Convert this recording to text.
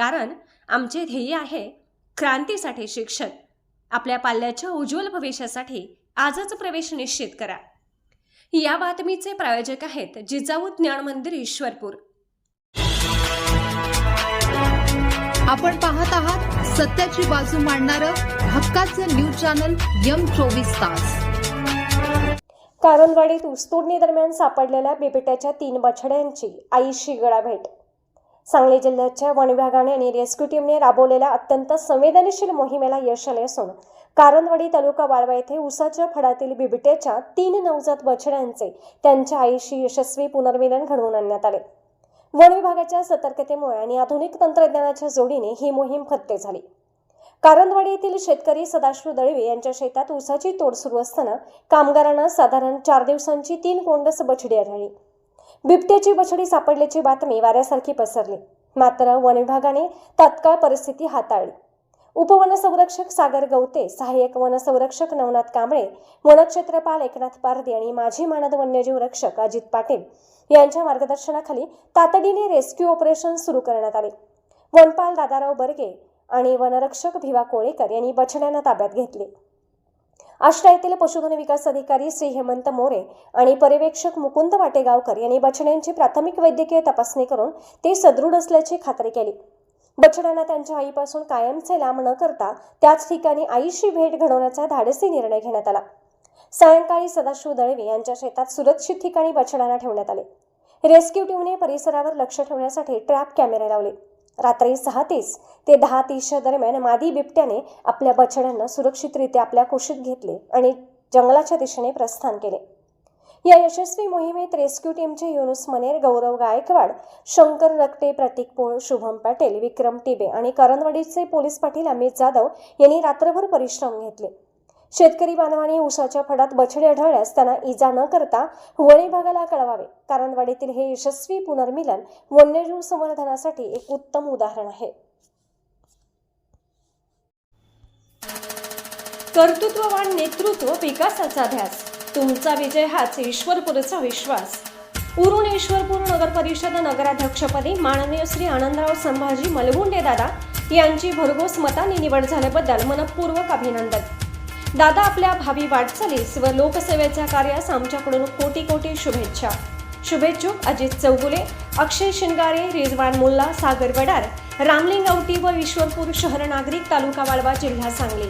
कारण आमचे ध्येय आहे क्रांतीसाठी शिक्षण. आपल्या पाल्याच्या उज्ज्वल भविष्यासाठी आजच प्रवेश निश्चित करा. या बातमीचे प्रायोजक आहेत जिजाऊ ज्ञान मंदिर ईश्वरपूर. आपण पाहत आहात सत्याची बाजू मांडणारं हक्काचं न्यूज चॅनल यम चोवीस तास. कारणवाडीत ऊसतोडणी दरम्यान सापडलेल्या बिबट्याच्या तीन बछड्यांची आईशी गळाभेट सांगली जिल्ह्याच्या वन विभागाने आणि रेस्क्यू टीमने राबवलेल्या अत्यंत संवेदनशील मोहिमेला यश आले असून कारणवाडी तालुका वाळवा येथे उसाच्या फडातील बिबट्याच्या तीन नवजात बछड्यांचे त्यांच्या आईशी यशस्वी पुनर्मिलन घडवून आणण्यात आले. वन विभागाच्या सतर्कतेमुळे आणि आधुनिक तंत्रज्ञानाच्या जोडीने ही मोहीम फत्ते झाली. कारंदवाडी येथील शेतकरी सदाशिव दळवे यांच्या शेतात ऊसाची तोड सुरू असताना कामगारांना साधारण चार दिवसांची तीन कोंडस बछडी आढळली. बिबट्याची बछडी सापडल्याची बातमी वाऱ्यासारखी पसरली. मात्र वन विभागाने तात्काळ परिस्थिती हाताळली. उपवनसंरक्षक सागर गवते सहाय्यक वनसंरक्षक नवनाथ कांबळे वनक्षेत्रपाल एकनाथ पारदे आणि माजी मानद वन्यजीव रक्षक अजित पाटील यांच्या मार्गदर्शनाखाली तातडीने रेस्क्यू ऑपरेशन सुरू करण्यात आले. वनपाल दादाराव बर्गे आणि वनरक्षक भिवा कोळेकर यांनी बछड्यांना ताब्यात घेतले. आष्टा येथील पशुधन विकास अधिकारी श्री हेमंत मोरे आणि पर्यवेक्षक मुकुंद वाटेगावकर यांनी बछड्यांची प्राथमिक वैद्यकीय तपासणी करून ते सदृढ असल्याची खात्री केली. बछड्यांना त्यांच्या आईपासून कायमचे लांब न करता त्याच ठिकाणी आईशी भेट घडवण्याचा धाडसी निर्णय घेण्यात आला. सायंकाळी सदाशिव दळवे यांच्या शेतात सुरक्षित ठिकाणी बछड्यांना ठेवण्यात आले. रेस्क्यू टीमने परिसरावर लक्ष ठेवण्यासाठी ट्रॅप कॅमेरे लावले. रात्री सहा तीस ते दहा तीसच्या दरम्यान मादी बिबट्याने आपल्या बछड्यांना सुरक्षितरित्या आपल्या कुशीत घेतले आणि जंगलाच्या दिशेने प्रस्थान केले. या यशस्वी मोहिमेत रेस्क्यू टीमचे युनुस मनेर गौरव गायकवाड शंकर रक्टे प्रतीक पोळ शुभम पाटील विक्रम टिबे आणि करंदवाडीचे पोलीस पाटील अमित जाधव यांनी रात्रभर परिश्रम घेतले. शेतकरी बांधवांनी उसाच्या फडात बछडे आढळल्यास त्यांना इजा न करता वन भागाला कळवावे. कारणवाडीतील हे यशस्वी पुनर्मिलन वन्यजीव संवर्धनासाठी एक उत्तम उदाहरण आहे. कर्तृत्ववान नेतृत्व विकासाचा ध्यास तुमचा विजय हाच ईश्वरपूरचा विश्वास. उरुण ईश्वरपूर नगर परिषद नगराध्यक्षपदी माननीय श्री आनंदराव संभाजी मलगुंडे दादा यांची भरघोस मताने निवड झाल्याबद्दल मनपूर्वक अभिनंदन. दादा आपल्या भावी वाटचालीस व लोकसेवेच्या कार्यास आमच्याकडून कोटी कोटी शुभेच्छा. शुभेच्छुक अजित चौगुले अक्षय शिंगारे रिजवान मुल्ला सागर वडार रामलिंग औटी व ईश्वरपूर शहर नागरिक तालुका वाळवा जिल्हा सांगली.